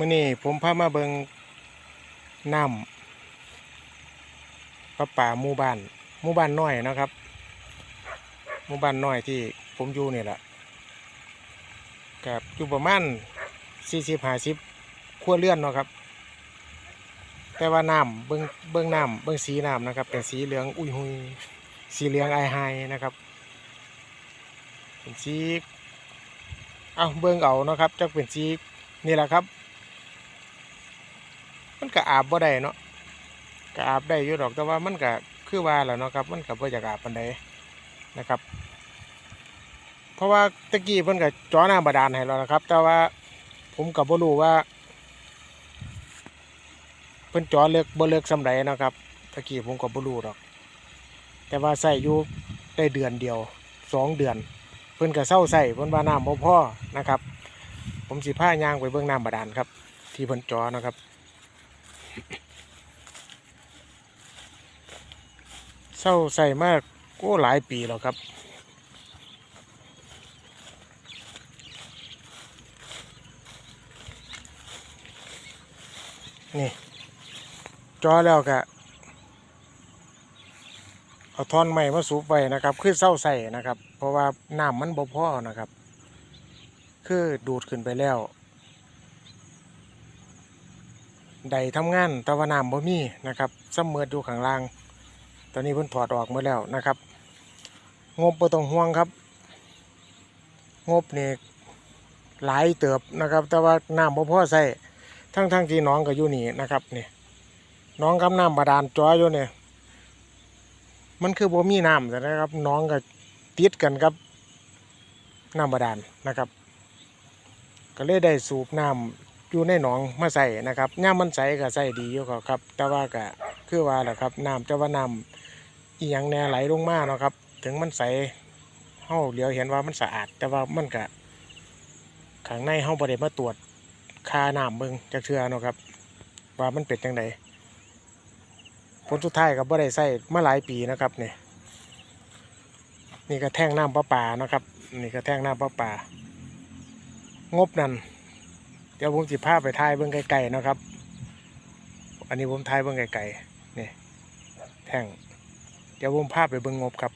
มื่อนี้ผมพามาเบิงน้ำประป่าหมู่บ้านหมู่บ้านน้อยนะครับหมู่บ้านน้อยที่ผมอยู่นี่แหละกับอยู่ประมาณสี่สิบห้าสิบครัวเรือนเนาะครับ แต่ว่าน้ำเบิงเบิงน้ำเบิงสีน้ำนะครับ เป็นสีเหลืองอุ้ยหุยสีเหลืองไอไฮนะครับเป็นสีเอาเบิงเอาเนาะครับจะเป็นสีนี่แหละครับ มันก็อาบบ่ได้เนาะก็อาบได้อยู่ดอกแต่ว่ามันก็คือว่าแหละเนาะครับ มันก็บ่อยากอาบปานใดนะครับ เพราะว่าตะกี้เพิ่นก็จ่อน้ำบาดาลให้เรานะครับ แต่ว่าผมก็บ่รู้ว่าเพิ่นจ่อเลิกบ่เลิกสำใดนะครับตะกี้ผมก็บ่รู้ดอก แต่ว่าใส่อยู่ได้เดือนเดียวสองเดือน เพิ่นก็เศร้าใส่เพิ่นว่าน้ำบ่พอนะครับ ผมสิพายางไปเบิ่งน้ำบาดาลครับ ที่เพิ่นจ่อนะครับ เศร้าใส่มากก็หลายปีแล้วครับ นี่จอแล้วก็เอาท่อนใหม่มาสูบไว้นะครับ คือเศร้าใส่นะครับ เพราะว่าน้ำมันบ่พอนะครับ คือดูดขึ้นไปแล้ว ใดทำงานต่ว่าน้ำบ่มีนะครับซ้ำเมือดอยู่ข้างล่าง ตอนนี้เพิ่นถอดออกหมาแล้วนะครับ งบบ่ต้องห่วงครับ งบเนี่หลายเติบนะครับ แต่ว่าน้ำบ่พอใส่ทั้งทั้งที่น้องก็อยู่นี่นะครับนี่น้องกับน้ำบาดาลจ้ออยู่เนี่ยมันคือบ่มีน้ำแต่นะครับ น้องก็ติดกันกับน้ำบาดาลนะครับ ก็เลยได้สูบน้ำ อยู่ในหนองมาใส่นะครับย่ามมันใสก็ใส่ดีอยู่ครับ แต่ว่าก็คือว่าแหละครับน้ำแต่ว่าน้ำอีหยังแน่ไหลลงมาเนาะครับ ถึงมันใสเฮาเหลียวเห็นว่ามันสะอาด แต่ว่ามันก็ข้างในเฮาบ่ได้มาตรวจคาน้ำเบิ่งจักเทื่อเนาะครับ ว่ามันเป็นจังไดผลสุดท้ายก็บ่ได้ใส่มาหลายปีนะครับนี่นี่ก็แท่งน้ำประปานะครับ นี่ก็แท่งน้ำประปางบนั่น เดี๋ยวผมสิพาพไปถ่ายเบิ่งไกลๆนะครับ อันนี้ผมถ่ายเบิ่งไกลๆนี่แท่งเดี๋ยวผมพาพไปเบิ่งงบครับ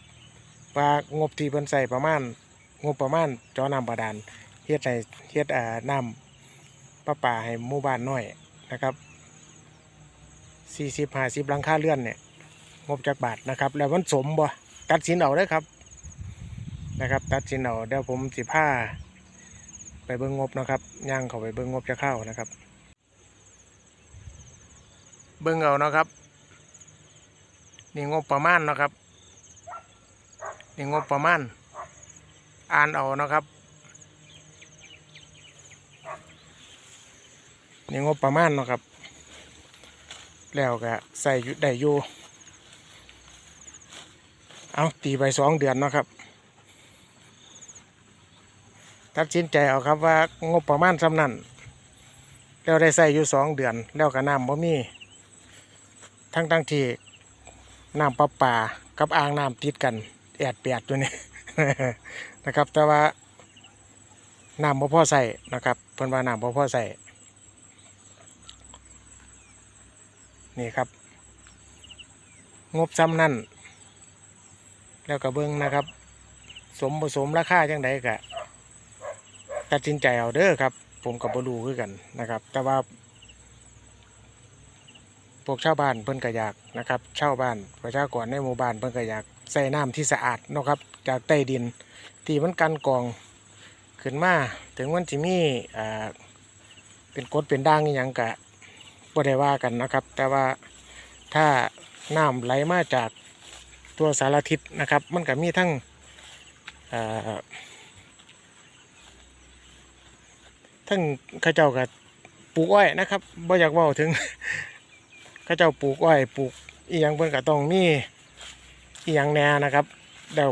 ว่างบที่เพิ่นใส่ประมาณงบประมาณจอน้ำบาดาลเฮ็ดให้เฮ็ดอ่าน้ำป้าป่าให้หมู่บ้านน้อยนะครับสี่สิบห้าสิบหลังค่าเรือนเนี่ยงบจากบาทนะครับ แล้วมันสมบ่ตัดสินเอาได้ครับนะครับ ตัดสินเอาเดี๋ยวผมสิผ้า เบิ้งงบนะครับย่างเขาไปเบิ้งงบจะเข้านะครับ เบิ้งเอานะครับ นี่งบประมาณนะครับ นี่งบประมาณ อ่านเอานะครับ นี่งบประมาณนะครับ แล้วก็ใส่ได้อยู่เอาตีไปสองเดือนนะครับ ตัดสินใจเอาครับว่างบประมาณสำนันแล้วได้ใส่อยู่สองเดือน แล้วก็น้ำบ่มีทั้งทั้งที่น้ำประปากับอ่างน้ำติดกันแอดเปียดตัวนี้นะครับ แต่ว่าน้ำบ่พอใส่นะครับเพิ่นว่าน้ำบ่พอใส่นี่ครับ งบซ้ำนั่นแล้วก็เบิ้งนะครับ สมผสมราคาจังไดกะ ตัดสินใจเอาเด้อครับ ผมกับบรูคือกันนะครับ แต่ว่า พวกชาวบ้านเพิ่นก็อยากนะครับชาวบ้านประชากรในหมู่บ้านเพิ่นก็อยากใส่น้ำที่สะอาดเนาะครับ จากใต้ดินที่มันกันกรองขึ้นมาถึงมันสิมีอ่าเป็นกดเป็นด่างอย่างกะบ่ได้ว่ากันนะครับ แต่ว่าถ้าน้ำไหลมาจากตัวสารทิศนะครับ มันก็มีทั้งอ่อ ทั้งข้าเจ้ากับปลูกอ้อยนะครับบ่อยากเว้าถึงข้าเจ้าปลูกอ้อยปลูกอีหยังเพิ่นก็ต้องมีอีหยังแน่นะครับเดี๋ยว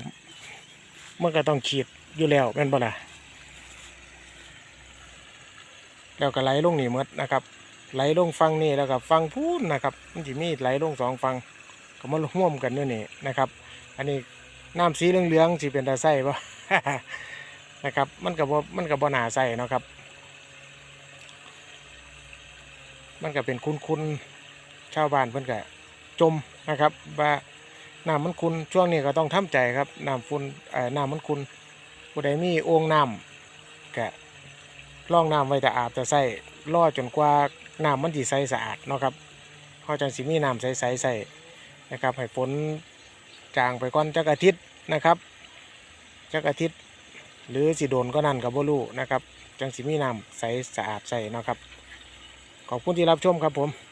มันก็ต้องฉีดอยู่แล้วแม่นบ่ล่ะแล้วก็ไหลลงนี่มดนะครับ ไหลลงฟังนี่แล้วก็ฟังพูนนะครับ มันจะมีไหลลงสองฟังก็มาร่วมกันด้วยนี่นะครับ อันนี้น้ำสีเหลืองๆสีเป็นตาใส่ปะนะครับ มันกับมันกับบ่หนาใส่เนะครับ มันก็เป็นคุ้นๆชาวบ้านเพิ่อนก็จมนะครับว่าน้ำมันคุณช่วงนี้ก็ต้องทำใจครับน้ำฝุ่นน้ำมันคุณผู้ใดมีโอ่งน้ำก็ล่องน้ำไว้แต่อาบแต่ใส่รอจนกว่าน้ำมันสิใสสะอาดเนาะครับเขาจังสิมีน้ำใสๆใส่นะครับให้ฝนจางไปก่อนจักอาทิตย์นะครับจักอาทิตย์ หรือสิโดนก็นั่นกับบ่รู้นะครับจังสิมีน้ำใสสะอาดใส่เนาะครับ ขอบคุณที่รับชมครับผม